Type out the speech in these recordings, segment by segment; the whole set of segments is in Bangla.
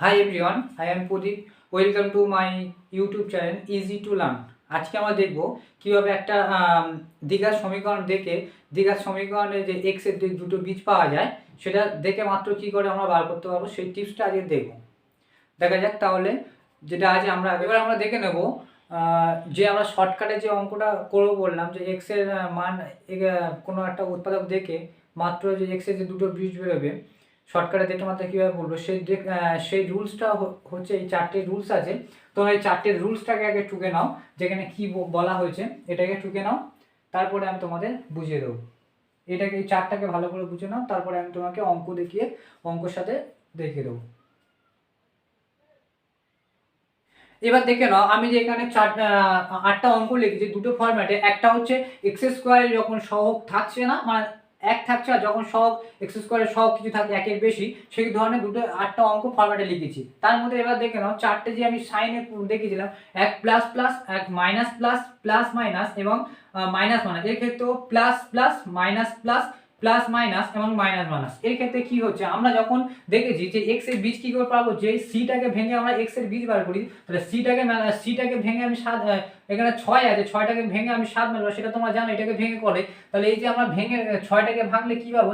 Hi everyone I am Pradip welcome to my YouTube channel easy to learn আজকে আমরা দেখব কীভাবে একটা দীঘার সমীকরণ দেখে দীঘার সমীকরণে যে এক্সের যে দুটো বীজ পাওয়া যায় সেটা দেখে মাত্র কি করে আমরা বার করতে পারব সেই টিপসটা আজকে দেখব। দেখা যাক তাহলে যেটা আছে আমরা এবার আমরা দেখে নেব যে আমরা শর্টকাটে যে অঙ্কটা করব বললাম যে এক্সের আহ, মান কোনো একটা উৎপাদক দেখে মাত্র যে এক্সের যে দুটো বীজ বেরোবে শর্টকাটে দেখে মাত্র কীভাবে বলব? সেই সেই রুলসটা হচ্ছে এই চারটে রুলস আছে। তোমরা এই চারটে রুলসটাকে আগে টুকে নাও, যেখানে কি বলা হয়েছে, এটাকে টুকে নাও। তারপরে আমি তোমাদের বুঝিয়ে দেবো। এটাকে, এই চারটাকে ভালো করে বুঝে নাও, তারপরে আমি তোমাকে অঙ্ক দেখিয়ে, অঙ্কর সাথে দেখিয়ে দেবো। এবার দেখে নাও, আমি যে এখানে চার আটটা অঙ্ক লিখেছি, দুটো ফরম্যাটে একটা হচ্ছে এক্স স্কোয়ারে যখন সহগ থাকছে না মানে এক থাকছে আর যখন সব এক্স স্কোয়ারের সব কিছু থাকে একের বেশি, সেই ধরনের দুটো আটটা অঙ্ক ফরম্যাটে লিখেছি। তার মধ্যে এবার দেখে নাও, চারটে যে আমি সাইনে দেখেছিলাম এক প্লাস প্লাস এক মাইনাস প্লাস প্লাস মাইনাস এবং মাইনাস মাইনাস এর ক্ষেত্রেও plus plus minus plus plus minus এবং মাইনাস মাইনাস এর ক্ষেত্রে কি হচ্ছে? আমরা যখন দেখেছি যে এক্সের বীজ কি করে পাবো? যে সিটাকে ভেঙে আমরা এক্সের বীজ বার করি, তাহলে সিটাকে সিটাকে ভেঙে আমি সাত এখানে ছয় আছে ছয়টাকে ভেঙে আমি সাত মেলবো, সেটা তোমরা জানো, এটাকে ভেঙে করে। তাহলে এই যে আমরা ভেঙে ছয়টাকে ভাঙলে কি পাবো?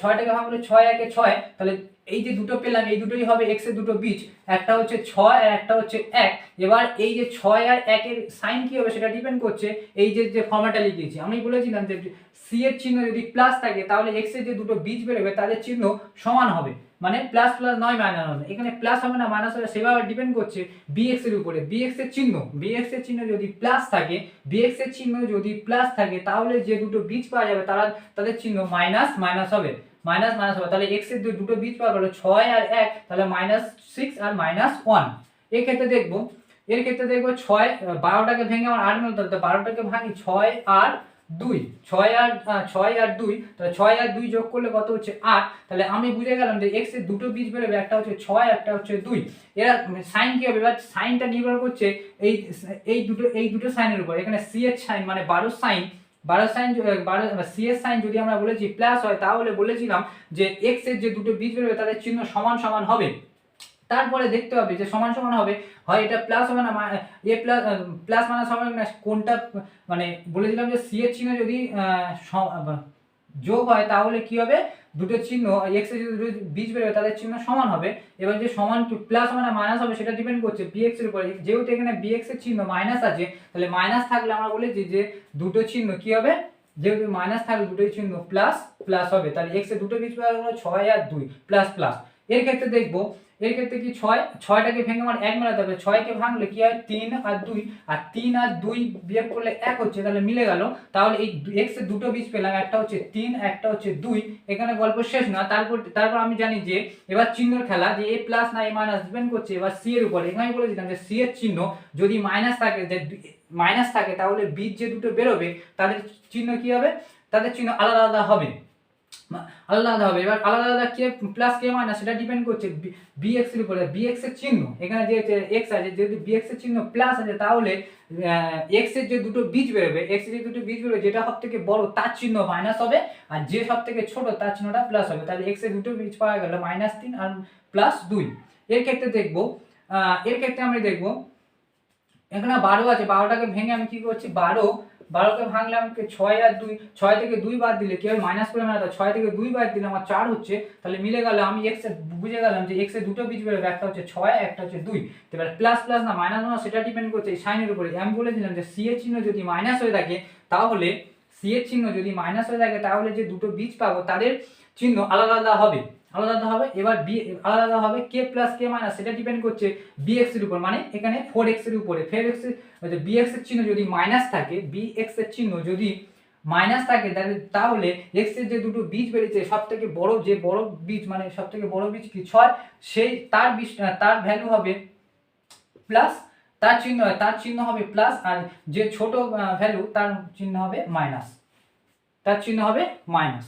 ছয়টাকে ভাঙলে ছয় একে ছয়, তাহলে এই যে দুটো পেলাম, এই দুটোই হবে এক্সের দুটো বীজ, একটা হচ্ছে ছয় আর একটা হচ্ছে এক। এবার এই যে ছয় আর একের সাইন কী হবে সেটা ডিপেন্ড করছে এই যে যে ফর্মাটা লিখিয়েছি। আমি বলেছিলাম যে সি এর চিহ্ন যদি প্লাস থাকে, তাহলে এক্সের যে দুটো বীজ বেরোবে, তাদের চিহ্ন সমান হবে। মানে প্লাস প্লাস নয় মাইনাস হবে। এখানে প্লাস হবে না মাইনাস হবে, সেভাবে ডিপেন্ড করছে বিএক্স এর উপরে। বিএক্স এর চিহ্ন বিএক্স এর চিহ্ন যদি প্লাস থাকে বিএক্স এর চিহ্ন যদি প্লাস থাকে, তাহলে যে দুটো বীজ পাওয়া যাবে, তারা, তাদের চিহ্ন মাইনাস মাইনাস হবে। মাইনাস মাইনাস হবে। তাহলে এক্সের দুটো বীজ পাওয়া গেলো, ছয় আর এক, তাহলে মাইনাস সিক্স আর মাইনাস ওয়ানের ক্ষেত্রে দেখব, এর ক্ষেত্রে দেখব ছয়, বারোটাকে ভেঙে আমার আট হবে বারোটাকে ভাঙি ছয় আর দুই। ছয় আর ছয় আর দুই, তাহলে ছয় আর দুই যোগ করলে কত হচ্ছে আট? তাহলে আমি বুঝে গেলাম যে এক্সের দুটো বীজ বেরোবে, একটা হচ্ছে ছয়, একটা হচ্ছে দুই। এরা সাইন কি হবে? এবার সাইনটা নির্ভর করছে এই এই দুটো এই দুটো সাইনের উপর। এখানে সি সাইন মানে বারো সাইন। বারো সাইন বারো সি এর সাইন যদি আমরা বলেছি প্লাস হয়, তাহলে বলেছিলাম যে এক্সের যে দুটো বীজ বেরোবে, তাদের চিহ্ন সমান সমান হবে। তারপরে দেখতে হবে যে সমান সমান হবে। হয় এটা প্লাস হবে না এ প্লাস প্লাস মাইনাস হবে না, কোনটা মানে বলেছিলাম যে সি এর চিহ্ন যদি যোগ হয়, তাহলে কি হবে? দুটো চিহ্ন এক্সের দুটো বীজ বেরোবে তাদের চিহ্ন সমান হবে। এবার যে সমান প্লাস হবে না মাইনাস হবে, সেটা ডিপেন্ড করছে বিএক্স এর উপরে। যেহেতু এখানে বিএক্স এর চিহ্ন মাইনাস আছে, তাহলে মাইনাস থাকলে আমরা বলেছি যে দুটো চিহ্ন কি হবে? যেহেতু মাইনাস থাকলে দুটোই চিহ্ন প্লাস প্লাস হবে। তাহলে এক্সের দুটো বীজ পাওয়া গেলো ছয় আর দুই প্লাস প্লাস এর ক্ষেত্রে দেখব এর ক্ষেত্রে কি ছয়? ছয়টাকে ভেঙে আমার এক মেলাতে হবে। ছয়কে ভাঙলে কি হয়? তিন আর দুই। আর তিন আর দুই বিয়োগ করলে এক হচ্ছে, তাহলে মিলে গেল। তাহলে এই এক্সের দুটো বীজ পেলাম, একটা হচ্ছে তিন, একটা হচ্ছে দুই। এখানে গল্প শেষ না। তারপর তারপর আমি জানি যে, এবার চিহ্নর খেলা, যে এ প্লাস না এ মাইনাস ডিপেন্ড করছে, এবার সি এর উপরে। এখানে বলেছিলাম যে সি এর চিহ্ন যদি মাইনাস থাকে, যে মাইনাস থাকে, তাহলে বীজ যে দুটো বেরোবে, তাদের চিহ্ন কি হবে? তাদের চিহ্ন আলাদা আলাদা হবে। আলাদা আলাদা হবে। এবার আলাদা আলাদা কে প্লাস কে মাইনাস সেটা ডিপেন্ড করছে বি বিএক্স এর উপরে। বিএক্স এর চিহ্ন, এখানে যে এক্স আছে যদি বিএক্স এর চিহ্ন প্লাস আছে, তাহলে এক্সের যে দুটো বীজ বেরোবে এক্সের যে দুটো বীজ বেরোবে, যেটা সব থেকে বড়, তার চিহ্ন মাইনাস হবে, আর যে সব থেকে ছোট, তার চিহ্নটা প্লাস হবে। তাহলে এক্সের দুটো বীজ পাওয়া গেল মাইনাস তিন আর প্লাস দুই। এর ক্ষেত্রে দেখব এর ক্ষেত্রে আমরা দেখব, এখানে বারো আছে, বারোটাকে ভেঙে আমি কি করছি? বারো বারোকে ভাঙলাম ছয় আর দুই, ছয় থেকে দুই বাদ দিলে কি হবে মাইনাস করে মানে ছয় থেকে দুই বাদ দিলে আমার চার হচ্ছে, তাহলে মিলে গেল আমি এক্স বুঝে গেলাম যে এক্স দুটো বীজ বেরোবে একটা হচ্ছে ছয়, একটা হচ্ছে দুই। এবার প্লাস প্লাস না মাইনাস না সেটা ডিপেন্ড করছে এই সাইনের উপরে। আমি বলেছিলাম যে সি এর চিহ্ন যদি মাইনাস হয়ে থাকে, তাহলে সি এর চিহ্ন যদি মাইনাস হয়ে থাকে, তাহলে যে দুটো বীজ পাবো, তাদের চিহ্ন আলাদা আলাদা হবে। আলাদা আলাদা হবে। এবার বি আলাদা হবে কে প্লাস কে মাইনাস সেটা ডিপেন্ড করছে বিএক্স এর উপর। মানে এখানে ফোর এক্সের উপরে। ফোর এক্সের বিএক্স এর চিহ্ন যদি মাইনাস থাকে বিএক্স এর চিহ্ন যদি মাইনাস থাকে, তাহলে তাহলে এক্সের যে দুটো বীজ বেরিয়েছে সব থেকে বড় যে বড় বীজ মানে সব থেকে বড় বীজ কি? ছয়। সেই, তার বীজ তার ভ্যালু হবে প্লাস তার চিহ্ন তার চিহ্ন হবে প্লাস আর যে ছোট ভ্যালু তার চিহ্ন হবে মাইনাস তার চিহ্ন হবে মাইনাস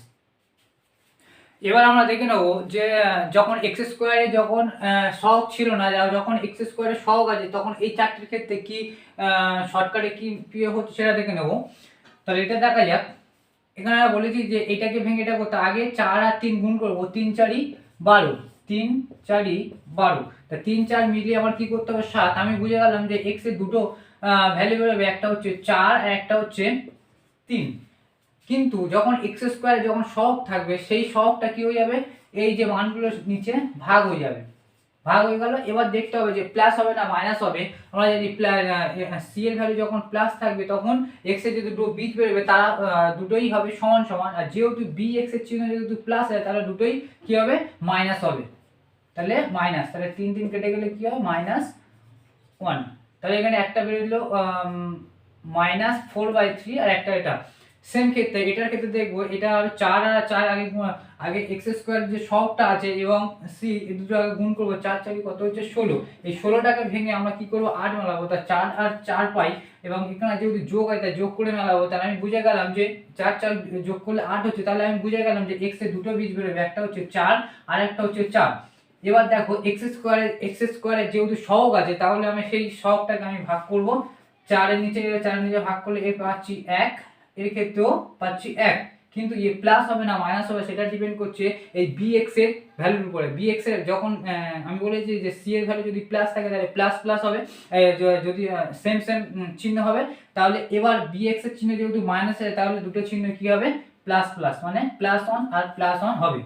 এবার আমরা দেখে নেব যে যখন এক্স স্কোয়ারে যখন শখ ছিল না যখন এক্স স্কোয়ারে শখ আছে, তখন এই চারটির ক্ষেত্রে কি শর্টকাটে কি কি হচ্ছে সেটা দেখে নেব। তাহলে এটা দেখা যাক। এখানে আমরা বলেছি যে, এটাকে ভেঙে এটা করতে আগে চার আর তিন গুণ করব। তিন চারই বারো। তিন চারি বারো। তা তিন চার মিলিয়ে আমার কি করতে হবে? সাত। আমি বুঝে গেলাম যে এক্সের দুটো ভ্যালু বেরোবে। একটা হচ্ছে চার একটা হচ্ছে তিন। কিন্তু যখন এক্স স্কোয়ারে যখন সহগ থাকবে, সেই সহগটা কি হয়ে যাবে? এই যে মানগুলোর নিচে ভাগ হয়ে যাবে। ভাগ হয়ে গেল, এবার দেখতে হবে যে প্লাস হবে না মাইনাস হবে। আমরা যদি সি এর ভ্যালু যখন প্লাস থাকবে, তখন এক্সের যে দুটো বীজ বেরোবে, তারা দুটোই হবে সমান সমান। আর যেহেতু বি এক্সের চিহ্ন যেহেতু প্লাস হয়, তাহলে দুটোই কি হবে? মাইনাস হবে। তাহলে মাইনাস তাহলে তিন তিন কেটে গেলে কি হবে মাইনাস ওয়ান তাহলে এখানে একটা বেরোলো মাইনাস ফোর বাই থ্রি আর একটা এটা। সেম ক্ষেত্রে এটার ক্ষেত্রে দেখব, এটা চার আর চার আগে আগে এক্স স্কোয়ার যে সবটা আছে এবং সি দুটো আগে গুণ করব, চার চারি কত হচ্ছে? ষোলো। এই ষোলোটাকে ভেঙে আমরা কি করব? আট মেলাবো। তা চার আর চার পাই এবং এখানে যেহেতু যোগ হয় তাই যোগ করে মেলাবো। তাহলে আমি বুঝে গেলাম যে চার চার যোগ করলে আট হচ্ছে, তাহলে আমি বুঝে গেলাম যে এক্স দুটো বীজ বেরোবে, একটা হচ্ছে চার আর একটা হচ্ছে চার। এবার দেখো এক্স স্কোয়ারে এক্স স্কোয়ারে যেহেতু শখ আছে, তাহলে আমি সেই শখটাকে আমি ভাগ করব। চারের নিচে চারের নিচে ভাগ করলে এ পাচ্ছি এক। এর ক্ষেত্রেও পাচ্ছি এক। কিন্তু এ প্লাস হবে না মাইনাস হবে, সেটা ডিপেন্ড করছে এই বি এক্সের ভ্যালুর উপরে। বি এক্সের যখন আমি বলেছি যে সি এর ভ্যালু যদি প্লাস থাকে, তাহলে প্লাস প্লাস হবে। যদি সেম সেম চিহ্ন হবে, তাহলে এবার বি এক্সের চিহ্ন যেহেতু মাইনাস তাহলে দুটো চিহ্ন কি হবে? প্লাস প্লাস মানে প্লাস ওয়ান আর প্লাস ওয়ান হবে।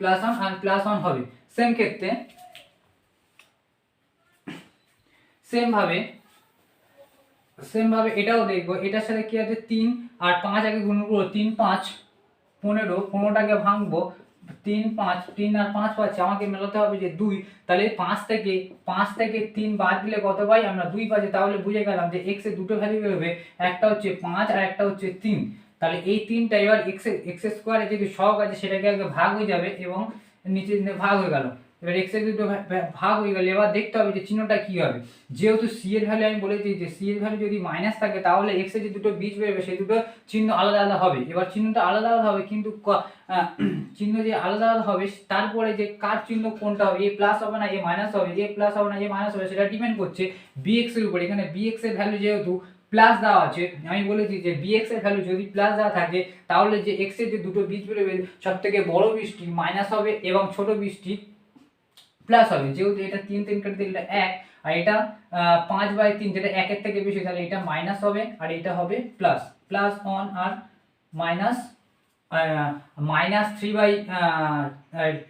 প্লাস ওয়ান আর প্লাস ওয়ান হবে। সেম ক্ষেত্রে সেম ভাবে সেম ভাবে এটাও দেখব। এটার সাথে কি আছে? তিন আর পাঁচ আগে গুণ করব, তিন পাঁচ পনেরো, পনেরোটাকে ভাঙবো। তিন পাঁচ, তিন আর পাঁচ পাচ্ছি। আমাকে মেলাতে হবে যে দুই। তাহলে পাঁচ থেকে পাঁচ থেকে তিন বাদ দিলে কত পাই? আমরা দুই পাচ্ছি। তাহলে বুঝে গেলাম যে এক্স দুটো ভ্যালু বেরোবে একটা হচ্ছে পাঁচ আর একটা হচ্ছে তিন। তাহলে এই তিনটা এবার এক্স এক্স স্কোয়ারে যদি সহগ আছে, সেটাকে আগে ভাগ হয়ে যাবে এবং নিচে ভাগ হয়ে গেল। এবার এক্স দুটো ভাগ হয়ে গেলে, এবার দেখতে হবে যে চিহ্নটা কী হবে। যেহেতু সি এর ভ্যালু আমি বলেছি যে সি এর ভ্যালু যদি মাইনাস থাকে, তাহলে এক্সের যে দুটো বীজ বেরোবে, সেই দুটো চিহ্ন আলাদা আলাদা হবে। এবার চিহ্নটা আলাদা আলাদা হবে, কিন্তু চিহ্ন যে আলাদা আলাদা হবে, তারপরে যে কার চিহ্ন কোনটা হবে এ প্লাস হবে না এ মাইনাস হবে এ প্লাস হবে না এ মাইনাস হবে, সেটা ডিপেন্ড করছে বি এক্সের উপরে। এখানে বি এক্সের ভ্যালু যেহেতু প্লাস দেওয়া আছে, আমি বলেছি যে বি এর ভ্যালু যদি প্লাস দেওয়া থাকে, তাহলে যে এক্সের যে দুটো বীজ বেরোবে সব থেকে বড় বীজটি মাইনাস হবে এবং ছোট বীজটি প্লাস হবে। যেহেতু এটা তিন তিন কেটে দিলে এক, আর এটা পাঁচ বাই তিন যেটা একের থেকে বেশি, তাহলে এটা মাইনাস হবে, আর এটা হবে plus plus one R minus minus three by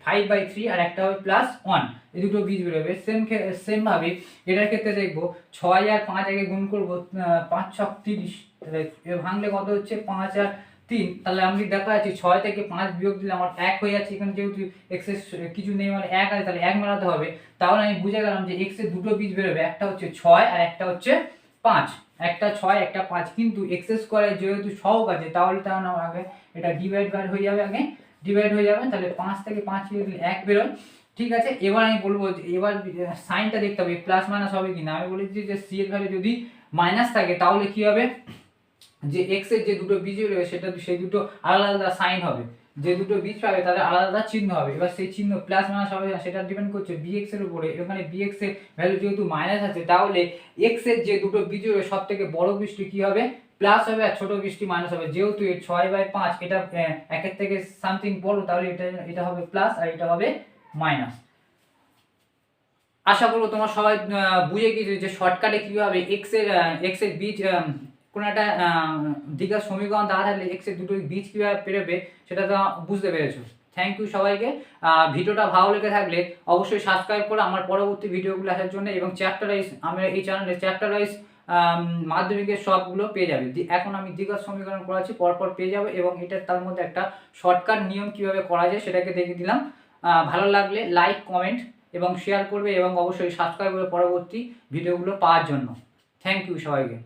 five by three আর একটা হবে প্লাস ওয়ান এই দুটো বীজ বেরোবে। সেম সেম ভাবে এটার ক্ষেত্রে দেখব ছয় আর পাঁচ আগে গুণ করব পাঁচ ছক তিরিশ। ভাঙলে কত হচ্ছে? পাঁচ আর তিন, তাহলে আমি দেখা যাচ্ছে ছয় থেকে পাঁচ বিয়োগ দিলে আমার এক হয়ে যাচ্ছে, এখানে যেহেতু এক্সেস কিছু নেই মানে এক আছে, তাহলে এক মেলাতে হবে। তাহলে আমি বুঝে গেলাম যে এক্সের দুটো বীজ বেরোবে, একটা হচ্ছে ছয় আর একটা হচ্ছে পাঁচ। একটা ছয়, একটা পাঁচ, কিন্তু এক্স স্কোয়ারে যেহেতু সহগ আছে, তাহলে তাহলে আমার আগে এটা ডিভাইড বাই হয়ে যাবে আগে। ডিভাইড হয়ে যাবে, তাহলে পাঁচ থেকে পাঁচ বিয়োগ দিলে এক বেরোয়। ঠিক আছে, এবার আমি বলব যে, এবার সাইনটা দেখতে হবে প্লাস মাইনাস হবে কি না আমি বলেছি যে সি এর ভ্যালু যদি মাইনাস থাকে, তাহলে কি হবে? যে এক্সের যে দুটো বীজ বেরোবে সেটা সেই দুটো আলাদা আলাদা সাইন হবে। যে দুটো বীজ পাবে, তাদের আলাদা আলাদা চিহ্ন হবে। এবার সেই চিহ্ন প্লাস মাইনাস হবে সেটা ডিপেন্ড করছে বি এক্সের উপরে। এখানে বি এক্সের ভ্যালু যেহেতু মাইনাস আছে, তাহলে এক্সের যে দুটো বীজ রয়েছে সব থেকে বড় বীজটি কি হবে? প্লাস হবে আর ছোট বীজটি মাইনাস হবে। যেহেতু ছয় বাই পাঁচ, এটা একের থেকে সামথিং বড়, তাহলে এটা এটা হবে প্লাস আর এটা হবে মাইনাস আশা করব তোমরা সবাই বুঝে গিয়েছো যে শর্টকাটে কীভাবে এক্সের এক্সের বীজ কোনো একটা দীঘার সমীকরণ দেওয়া থাকলে এক্সের দুটো বীজ কীভাবে পেরোবে সেটা তো বুঝতে পেরেছ। থ্যাংক ইউ সবাইকে। ভিডিওটা ভালো লেগে থাকলে অবশ্যই সাবস্ক্রাইব করে আমার পরবর্তী ভিডিওগুলো আসার জন্য এবং চ্যাপ্টার ওয়াইজ আমার এই চ্যানেলে চ্যাপ্টার ওয়াইজ মাধ্যমিকের সবগুলো পেয়ে যাবে। এখন আমি দীঘার সমীকরণ করাচ্ছি, পরপর পেয়ে যাবে এবং এটা তার মধ্যে একটা শর্টকাট নিয়ম কীভাবে করা যায় সেটাকে দেখে দিলাম। ভালো লাগলে লাইক কমেন্ট এবং শেয়ার করবে এবং অবশ্যই সাবস্ক্রাইব করে পরবর্তী ভিডিওগুলো পাওয়ার জন্য। থ্যাংক ইউ সবাইকে।